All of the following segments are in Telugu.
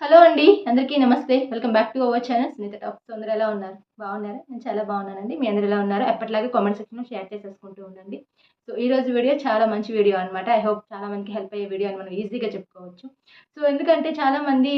హలో అండి అందరికీ నమస్తే. Welcome back to our channel. Sunitha talks అందరూ ఎలా ఉన్నారు? బాగున్నారా? నేను చాలా బాగున్నానండి. మీ అందరూ ఎలా ఉన్నారు? ఎప్పటిలాగే కామెంట్ సెక్షన్లో షేర్ చేసేసుకుంటూ ఉండండి. సో ఈ రోజు వీడియో చాలా మంచి వీడియో అనమాట ఐ హోప్ చాలా మందికి హెల్ప్ అయ్యే వీడియో అని మనం ఈజీగా చెప్పుకోవచ్చు. సో ఎందుకంటే చాలా మంది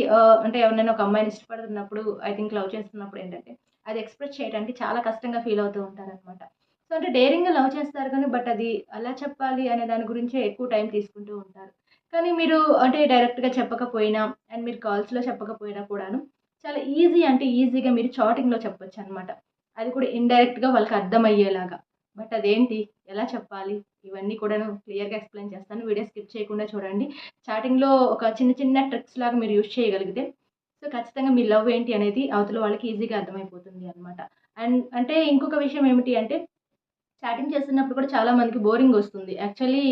అంటే ఎవరైనా ఒక అమ్మాయిని ఇష్టపడుతున్నప్పుడు ఐ థింక్ లవ్ చేస్తున్నప్పుడు ఏంటంటే అది ఎక్స్ప్రెస్ చేయడానికి చాలా కష్టంగా ఫీల్ అవుతూ ఉంటారనమాట సో అంటే డేరింగ్గా లవ్ చేస్తారు కానీ బట్ అది అలా చెప్పాలి అనే దాని గురించే ఎక్కువ టైం తీసుకుంటూ ఉంటారు. కానీ మీరు అంటే డైరెక్ట్గా చెప్పకపోయినా అండ్ మీరు కాల్స్లో చెప్పకపోయినా కూడాను చాలా ఈజీ అంటే ఈజీగా మీరు చాటింగ్లో చెప్పొచ్చు అనమాట అది కూడా ఇండైరెక్ట్గా వాళ్ళకి అర్థమయ్యేలాగా. బట్ అదేంటి? ఎలా చెప్పాలి? ఇవన్నీ కూడా నేను క్లియర్గా ఎక్స్ప్లెయిన్ చేస్తాను. వీడియో స్కిప్ చేయకుండా చూడండి. చాటింగ్లో ఒక చిన్న చిన్న ట్రిక్స్ లాగా మీరు యూజ్ చేయగలిగితే సో ఖచ్చితంగా మీ లవ్ ఏంటి అనేది అవతల వాళ్ళకి ఈజీగా అర్థమైపోతుంది అనమాట అండ్ అంటే ఇంకొక విషయం ఏమిటి అంటే చాటింగ్ చేస్తున్నప్పుడు కూడా చాలా మందికి బోరింగ్ వస్తుంది. యాక్చువల్లీ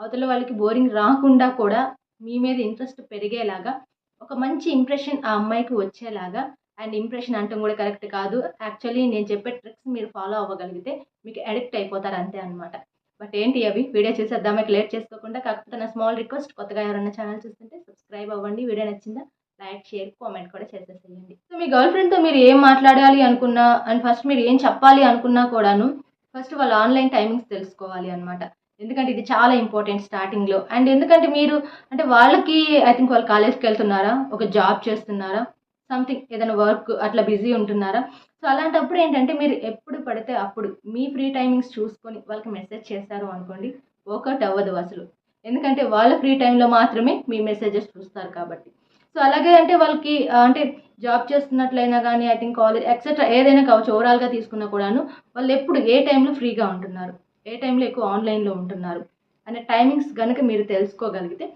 అవతల వాళ్ళకి బోరింగ్ రాకుండా కూడా మీ మీద ఇంట్రెస్ట్ పెరిగేలాగా ఒక మంచి ఇంప్రెషన్ ఆ అమ్మాయికి వచ్చేలాగా అండ్ ఇంప్రెషన్ అంటాం కూడా కరెక్ట్ కాదు. యాక్చువల్లీ నేను చెప్పే ట్రిక్స్ మీరు ఫాలో అవ్వగలిగితే మీకు అడిక్ట్ అయిపోతారు అంతే అనమాట బట్ ఏంటి అవి? వీడియో చేసేద్దాం మీకు లేట్ చేసుకోకుండా. కాకపోతే నా స్మాల్ రిక్వెస్ట్ కొత్తగా ఎవరైనా ఛానల్ చూస్తుంటే సబ్స్క్రైబ్ అవ్వండి. వీడియో నచ్చిందా? లైక్ షేర్ కామెంట్ కూడా చేసేసేయండి. సో మీ గర్ల్ ఫ్రెండ్తో మీరు ఏం మాట్లాడాలి అనుకున్నా అండ్ ఫస్ట్ మీరు ఏం చెప్పాలి అనుకున్నా కూడాను ఫస్ట్ వాళ్ళ ఆన్లైన్ టైమింగ్స్ తెలుసుకోవాలి అనమాట ఎందుకంటే ఇది చాలా ఇంపార్టెంట్ స్టార్టింగ్లో అండ్ ఎందుకంటే మీరు అంటే వాళ్ళకి ఐ థింక్ వాళ్ళు కాలేజ్కి వెళ్తున్నారా? ఒక జాబ్ చేస్తున్నారా? సంథింగ్ ఏదైనా వర్క్ అట్లా బిజీ ఉంటున్నారా? సో అలాంటప్పుడు ఏంటంటే మీరు ఎప్పుడు పడితే అప్పుడు మీ ఫ్రీ టైమింగ్స్ చూసుకొని వాళ్ళకి మెసేజ్ చేశారు అనుకోండి వర్కౌట్ అవ్వదు అసలు. ఎందుకంటే వాళ్ళ ఫ్రీ టైంలో మాత్రమే మీ మెసేజెస్ చూస్తారు కాబట్టి. సో అలాగే అంటే వాళ్ళకి అంటే జాబ్ చేస్తున్నట్లయినా కానీ ఐ థింక్ కాలేజ్ ఎక్సెట్రా ఏదైనా కావచ్చు ఓవరాల్గా తీసుకున్నా కూడాను వాళ్ళు ఎప్పుడు ఏ టైంలో ఫ్రీగా ఉంటున్నారు? ఏ టైంలో ఎక్కువ ఆన్లైన్లో ఉంటున్నారు? అనే టైమింగ్స్ కనుక మీరు తెలుసుకోగలిగితే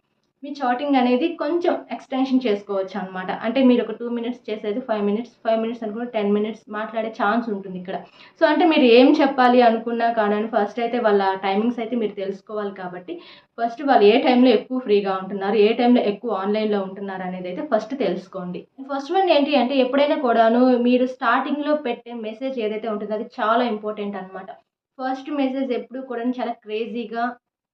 మీ చాటింగ్ అనేది కొంచెం ఎక్స్టెన్షన్ చేసుకోవచ్చు అనమాట అంటే మీరు ఒక టూ మినిట్స్ చేసేది ఫైవ్ మినిట్స్ ఫైవ్ మినిట్స్ అనుకుంటే టెన్ మినిట్స్ మాట్లాడే ఛాన్స్ ఉంటుంది ఇక్కడ. సో అంటే మీరు ఏం చెప్పాలి అనుకున్నా కానీ ఫస్ట్ అయితే వాళ్ళ టైమింగ్స్ అయితే మీరు తెలుసుకోవాలి కాబట్టి ఫస్ట్ వాళ్ళు ఏ టైంలో ఎక్కువ ఫ్రీగా ఉంటున్నారు ఏ టైంలో ఎక్కువ ఆన్లైన్లో ఉంటున్నారు అనేది అయితే ఫస్ట్ తెలుసుకోండి. ఫస్ట్ వన్ ఏంటి అంటే ఎప్పుడైనా కూడాను మీరు స్టార్టింగ్లో పెట్టే మెసేజ్ ఏదైతే ఉంటుందో అది చాలా ఇంపార్టెంట్ అనమాట ఫస్ట్ మెసేజ్ ఎప్పుడు కూడా చాలా క్రేజీగా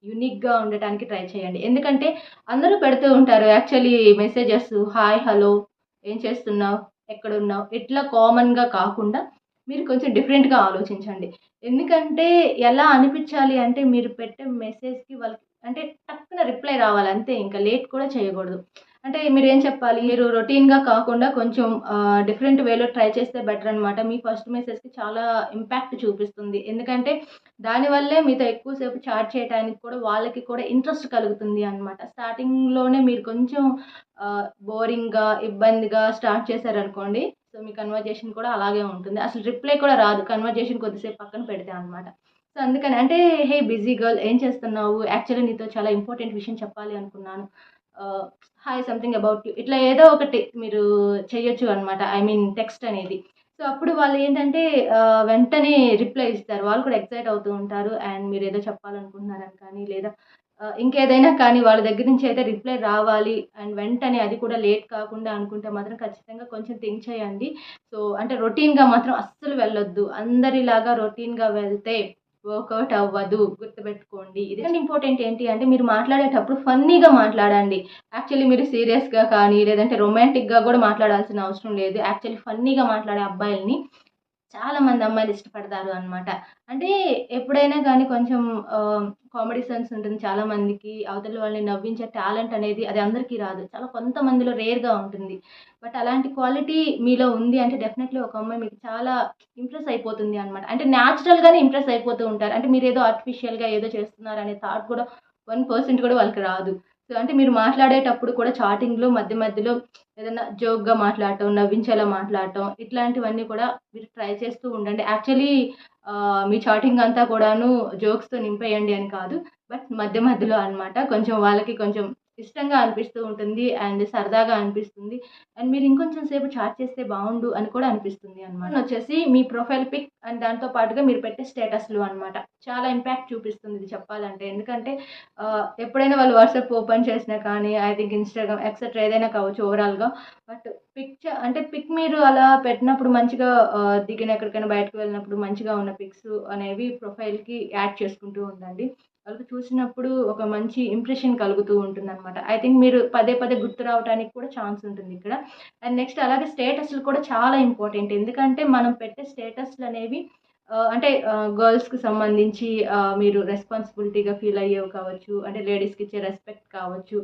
యునిక్గా ఉండటానికి ట్రై చేయండి. ఎందుకంటే అందరూ పెడుతూ ఉంటారు యాక్చువల్లీ మెసేజెస్ హాయ్ హలో ఏం చేస్తున్నావు? ఎక్కడున్నావు? ఇట్లా కామన్గా కాకుండా మీరు కొంచెం డిఫరెంట్గా ఆలోచించండి. ఎందుకంటే ఎలా అనిపించాలి అంటే మీరు పెట్టే మెసేజ్కి వాళ్ళకి అంటే టక్కున రిప్లై రావాలి అంతే ఇంకా లేట్ కూడా చేయకూడదు. అంటే మీరు ఏం చెప్పాలి? మీరు రొటీన్గా కాకుండా కొంచెం డిఫరెంట్ వేలో ట్రై చేస్తే బెటర్ అనమాట మీ ఫస్ట్ మెసేజ్కి చాలా ఇంపాక్ట్ చూపిస్తుంది. ఎందుకంటే దానివల్లే మీతో ఎక్కువసేపు చాట్ చేయడానికి కూడా వాళ్ళకి కూడా ఇంట్రెస్ట్ కలుగుతుంది అనమాట స్టార్టింగ్లోనే మీరు కొంచెం బోరింగ్గా ఇబ్బందిగా స్టార్ట్ చేశారనుకోండి సో మీ కన్వర్జేషన్ కూడా అలాగే ఉంటుంది. అసలు రిప్లై కూడా రాదు. కన్వర్జేషన్ కొద్దిసేపు పక్కన పెడితే అనమాట సో అందుకని అంటే హే బిజీ గర్ల్ ఏం చేస్తున్నావు? యాక్చువల్లీ నీతో చాలా ఇంపార్టెంట్ విషయం చెప్పాలి అనుకున్నాను. హాయ్ సంథింగ్ అబౌట్ యూ ఇట్లా ఏదో ఒకటి మీరు చేయొచ్చు అనమాట ఐ మీన్ టెక్స్ట్ అనేది. సో అప్పుడు వాళ్ళు ఏంటంటే వెంటనే రిప్లై ఇస్తారు. వాళ్ళు కూడా ఎక్సైట్ అవుతూ ఉంటారు. అండ్ మీరు ఏదో చెప్పాలనుకుంటున్నారని కానీ లేదా ఇంకేదైనా కానీ వాళ్ళ దగ్గర నుంచి అయితే రిప్లై రావాలి. అండ్ వెంటనే అది కూడా లేట్ కాకుండా అనుకుంటే మాత్రం ఖచ్చితంగా కొంచెం థింక్ చేయండి. సో అంటే రొటీన్గా మాత్రం అస్సలు వెళ్ళొద్దు. అందరిలాగా రొటీన్గా వెళ్తే వర్కౌట్ అవ్వదు. గుర్తుపెట్టుకోండి. ఇది ఇంపార్టెంట్ ఏంటి అంటే మీరు మాట్లాడేటప్పుడు ఫన్నీగా మాట్లాడండి. యాక్చువల్లీ మీరు సీరియస్గా కానీ లేదంటే రొమాంటిక్గా కూడా మాట్లాడాల్సిన అవసరం లేదు. యాక్చువల్లీ ఫన్నీగా మాట్లాడే అబ్బాయిల్ని చాలామంది అమ్మాయిలు ఇష్టపడతారు అనమాట అంటే ఎప్పుడైనా కానీ కొంచెం కామెడీ సెన్స్ ఉంటుంది చాలామందికి అవతల వాళ్ళని నవ్వించే టాలెంట్ అనేది అది అందరికీ రాదు. చాలా కొంతమందిలో రేర్గా ఉంటుంది. బట్ అలాంటి క్వాలిటీ మీలో ఉంది అంటే డెఫినెట్లీ ఒక అమ్మాయి మీకు చాలా ఇంప్రెస్ అయిపోతుంది అనమాట అంటే న్యాచురల్గానే ఇంప్రెస్ అయిపోతూ ఉంటారు. అంటే మీరు ఏదో ఆర్టిఫిషియల్గా ఏదో చేస్తున్నారు అనే థాట్ కూడా వన్ పర్సెంట్ కూడా వాళ్ళకి రాదు. సో అంటే మీరు మాట్లాడేటప్పుడు కూడా చాటింగ్లో మధ్య మధ్యలో ఏదైనా జోక్గా మాట్లాడటం నవ్వించేలా మాట్లాడటం ఇట్లాంటివన్నీ కూడా మీరు ట్రై చేస్తూ ఉండండి. యాక్చువల్లీ మీ చాటింగ్ అంతా కూడాను జోక్స్తో నింపేయండి అని కాదు. బట్ మధ్య మధ్యలో అన్నమాట. కొంచెం వాళ్ళకి కొంచెం ఇష్టంగా అనిపిస్తూ ఉంటుంది అండ్ సరదాగా అనిపిస్తుంది. అండ్ మీరు ఇంకొంచెం సేపు చాట్ చేస్తే బాగుండు అని కూడా అనిపిస్తుంది అనమాట వచ్చేసి మీ ప్రొఫైల్ పిక్ అండ్ దాంతో పాటుగా మీరు పెట్టే స్టేటస్లు అనమాట చాలా ఇంపాక్ట్ చూపిస్తుంది ఇది చెప్పాలంటే. ఎందుకంటే ఎప్పుడైనా వాళ్ళు వాట్సాప్ ఓపెన్ చేసినా కానీ ఐ థింక్ ఇన్స్టాగ్రామ్ ఎక్సెట్రా ఏదైనా కావచ్చు ఓవరాల్గా. బట్ పిక్చర్ అంటే పిక్ మీరు అలా పెట్టినప్పుడు మంచిగా దిగిన ఎక్కడికైనా బయటకు వెళ్ళినప్పుడు మంచిగా ఉన్న పిక్స్ అనేవి ప్రొఫైల్కి యాడ్ చేసుకుంటూ ఉండండి. వాళ్ళకి చూసినప్పుడు ఒక మంచి ఇంప్రెషన్ కలుగుతూ ఉంటుంది అనమాట ఐ థింక్ మీరు పదే పదే గుర్తు రావడానికి కూడా ఛాన్స్ ఉంటుంది ఇక్కడ. అండ్ నెక్స్ట్ అలాగే స్టేటస్లు కూడా చాలా ఇంపార్టెంట్ ఎందుకంటే మనం పెట్టే స్టేటస్లు అనేవి అంటే గర్ల్స్కి సంబంధించి మీరు రెస్పాన్సిబిలిటీగా ఫీల్ అయ్యేవి కావచ్చు అంటే లేడీస్కి ఇచ్చే రెస్పెక్ట్ కావచ్చు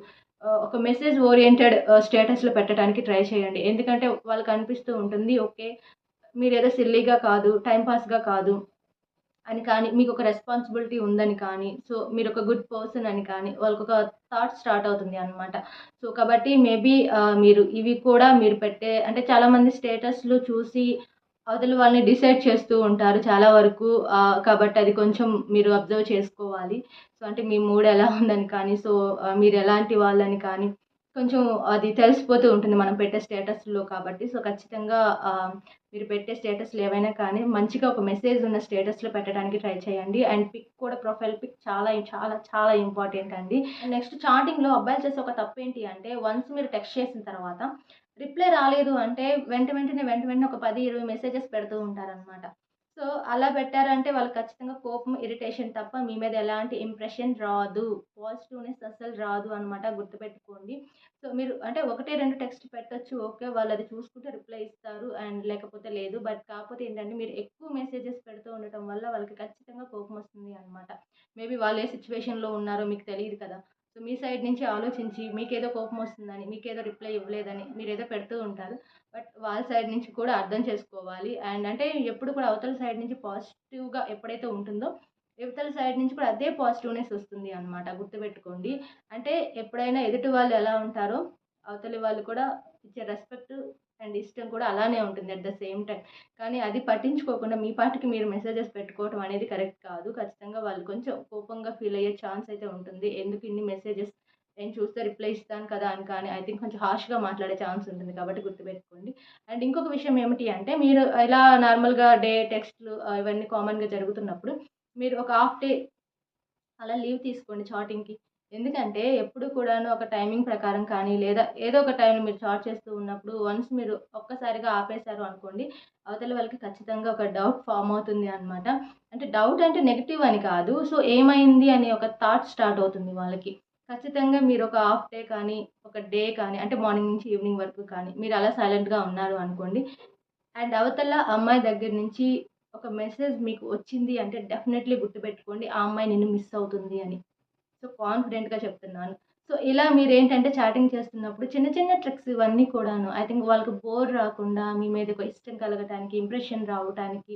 ఒక మెసేజ్ ఓరియంటెడ్ స్టేటస్లో పెట్టడానికి ట్రై చేయండి. ఎందుకంటే వాళ్ళకి అనిపిస్తూ ఉంటుంది ఓకే మీరు ఏదో సిల్లీగా కాదు టైంపాస్గా కాదు అని కానీ మీకు ఒక రెస్పాన్సిబిలిటీ ఉందని కానీ సో మీరు ఒక గుడ్ పర్సన్ అని కానీ వాళ్ళకి ఒక థాట్ స్టార్ట్ అవుతుంది అనమాట సో కాబట్టి మేబీ మీరు ఇవి కూడా మీరు పెట్టే అంటే చాలామంది స్టేటస్లు చూసి అవతల వాళ్ళని డిసైడ్ చేస్తూ ఉంటారు చాలా వరకు కాబట్టి అది కొంచెం మీరు అబ్జర్వ్ చేసుకోవాలి. సో అంటే మీ మూడ్ ఎలా ఉందని కానీ సో మీరు ఎలాంటి వాళ్ళని కానీ కొంచెం అది తెలిసిపోతూ ఉంటుంది. మనం పెట్టే స్టేటస్లో కాబట్టి. సో ఖచ్చితంగా మీరు పెట్టే స్టేటస్లు ఏవైనా కానీ మంచిగా ఒక మెసేజ్ ఉన్న స్టేటస్లో పెట్టడానికి ట్రై చేయండి. అండ్ పిక్ కూడా ప్రొఫైల్ పిక్ చాలా చాలా చాలా ఇంపార్టెంట్ అండి. నెక్స్ట్ చాటింగ్లో అబ్బాయిలు చేసే ఒక తప్పు ఏంటి అంటే వన్స్ మీరు టెక్స్ట్ చేసిన తర్వాత రిప్లై రాలేదు అంటే వెంట వెంటనే వెంట వెంటనే ఒక పది ఇరవై మెసేజెస్ పెడుతూ ఉంటారనమాట సో అలా పెట్టారంటే వాళ్ళు ఖచ్చితంగా కోపం ఇరిటేషన్ తప్ప మీ మీద ఎలాంటి ఇంప్రెషన్ రాదు. పాజిటివ్నెస్ అసలు రాదు అనమాట గుర్తుపెట్టుకోండి. సో మీరు అంటే ఒకటే రెండు టెక్స్ట్ పెట్టొచ్చు ఓకే వాళ్ళు అది చూసుకుంటే రిప్లై ఇస్తారు అండ్ లేకపోతే లేదు. బట్ కాకపోతే ఏంటంటే మీరు ఎక్కువ మెసేజెస్ పెడుతూ ఉండటం వల్ల వాళ్ళకి ఖచ్చితంగా కోపం వస్తుంది అనమాట మేబీ వాళ్ళు ఏ సిచ్యువేషన్లో ఉన్నారో మీకు తెలియదు కదా. సో మీ సైడ్ నుంచి ఆలోచించి మీకేదో కోపం వస్తుందని మీకేదో రిప్లై ఇవ్వలేదని మీరు ఏదో పెడుతూ ఉంటారు. బట్ వాళ్ళ సైడ్ నుంచి కూడా అర్థం చేసుకోవాలి. అండ్ అంటే ఎప్పుడు కూడా అవతల సైడ్ నుంచి పాజిటివ్గా ఎప్పుడైతే ఉంటుందో యువతల సైడ్ నుంచి కూడా అదే పాజిటివ్నెస్ వస్తుంది అనమాట గుర్తుపెట్టుకోండి. అంటే ఎప్పుడైనా ఎదుటి వాళ్ళు ఎలా ఉంటారో అవతలి వాళ్ళు కూడా ఇచ్చే రెస్పెక్ట్ అండ్ ఇష్టం కూడా అలానే ఉంటుంది అట్ ద సేమ్ టైం కానీ అది పట్టించుకోకుండా మీ పాటికి మీరు మెసేజెస్ పెట్టుకోవడం అనేది కరెక్ట్ కాదు. ఖచ్చితంగా వాళ్ళు కొంచెం కోపంగా ఫీల్ అయ్యే ఛాన్స్ అయితే ఉంటుంది. ఎందుకు ఇన్ని మెసేజెస్ నేను చూస్తే రిప్లై ఇస్తాను కదా అని కానీ ఐ థింక్ కొంచెం హార్ష్గా మాట్లాడే ఛాన్స్ ఉంటుంది కాబట్టి గుర్తుపెట్టుకోండి. అండ్ ఇంకొక విషయం ఏమిటి అంటే మీరు ఇలా నార్మల్గా డే టెక్స్ట్లు ఇవన్నీ కామన్గా జరుగుతున్నప్పుడు మీరు ఒక హాఫ్ డే అలా లీవ్ తీసుకోండి చాటింగ్కి ఎందుకంటే ఎప్పుడు కూడాను ఒక టైమింగ్ ప్రకారం కానీ లేదా ఏదో ఒక టైంలో మీరు షార్ట్ చేస్తూ ఉన్నప్పుడు వన్స్ మీరు ఒక్కసారిగా ఆపేశారు అనుకోండి అవతల వాళ్ళకి ఖచ్చితంగా ఒక డౌట్ ఫామ్ అవుతుంది అనమాట అంటే డౌట్ అంటే నెగిటివ్ అని కాదు. సో ఏమైంది అనే ఒక థాట్ స్టార్ట్ అవుతుంది వాళ్ళకి. ఖచ్చితంగా మీరు ఒక హాఫ్ డే కానీ ఒక డే కానీ అంటే మార్నింగ్ నుంచి ఈవినింగ్ వరకు కానీ మీరు అలా సైలెంట్గా ఉన్నారు అనుకోండి అండ్ అవతల అమ్మాయి దగ్గర నుంచి ఒక మెసేజ్ మీకు వచ్చింది అంటే డెఫినెట్లీ గుర్తుపెట్టుకోండి ఆ అమ్మాయి నిన్ను మిస్ అవుతుంది అని. సో కాన్ఫిడెంట్గా చెప్తున్నాను. సో ఇలా మీరు ఏంటంటే చాటింగ్ చేస్తున్నప్పుడు చిన్న చిన్న ట్రిక్స్ ఇవన్నీ కూడాను ఐ థింక్ వాళ్ళకి బోర్ రాకుండా మీ మీద ఒక ఇష్టం కలగటానికి ఇంప్రెషన్ రావటానికి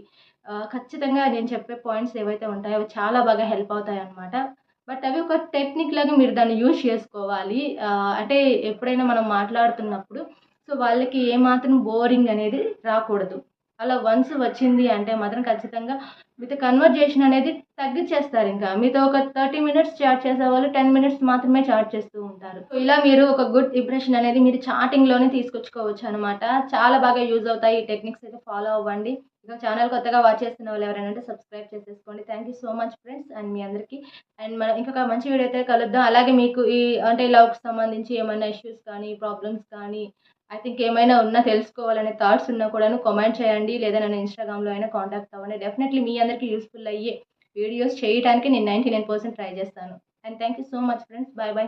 ఖచ్చితంగా నేను చెప్పే పాయింట్స్ ఏవైతే ఉంటాయో అవి చాలా బాగా హెల్ప్ అవుతాయి అన్నమాట బట్ అవి ఒక టెక్నిక్ లాగా మీరు దాన్ని యూజ్ చేసుకోవాలి. అంటే ఎప్పుడైనా మనం మాట్లాడుతున్నప్పుడు సో వాళ్ళకి ఏమాత్రం బోరింగ్ అనేది రాకూడదు. అలా వన్స్ వచ్చింది అంటే మాత్రం ఖచ్చితంగా మీతో కన్వర్జేషన్ అనేది తగ్గించేస్తారు ఇంకా. మీతో ఒక థర్టీ మినిట్స్ చాట్ చేసే వాళ్ళు టెన్ మినిట్స్ మాత్రమే చాట్ చేస్తూ ఉంటారు. సో ఇలా మీరు ఒక గుడ్ ఇంప్రెషన్ అనేది మీరు చాటింగ్లోనే తీసుకొచ్చుకోవచ్చు అనమాట చాలా బాగా యూజ్ అవుతాయి ఈ టెక్నిక్స్ అయితే ఫాలో అవ్వండి. ఇంకా ఛానల్ కొత్తగా వాచ్ చేస్తున్న వాళ్ళు ఎవరైనా ఉంటే సబ్స్క్రైబ్ చేసేసుకోండి. Thank you so much friends and మీ అందరికీ. అండ్ మనం ఇంకొక మంచి వీడియో అయితే కలుద్దాం. అలాగే మీకు ఈ అంటే లవ్కి సంబంధించి ఏమైనా ఇష్యూస్ కానీ ప్రాబ్లమ్స్ కానీ ఐ థింక్ ఏమైనా ఉన్నా తెలుసుకోవాలనే థాట్స్ ఉన్నా కూడాను కామెంట్ చేయండి. లేదా నన్ను ఇన్స్టాగ్రామ్లో అయినా కాంటాక్ట్ అవ్వండి. డెఫినెట్లీ మీ అందరికీ యూస్ఫుల్ అయ్యే వీడియోస్ చేయడానికి నేను నైంటీ నైన్ పర్సెంట్ ట్రై చేస్తాను. And thank you so much friends bye bye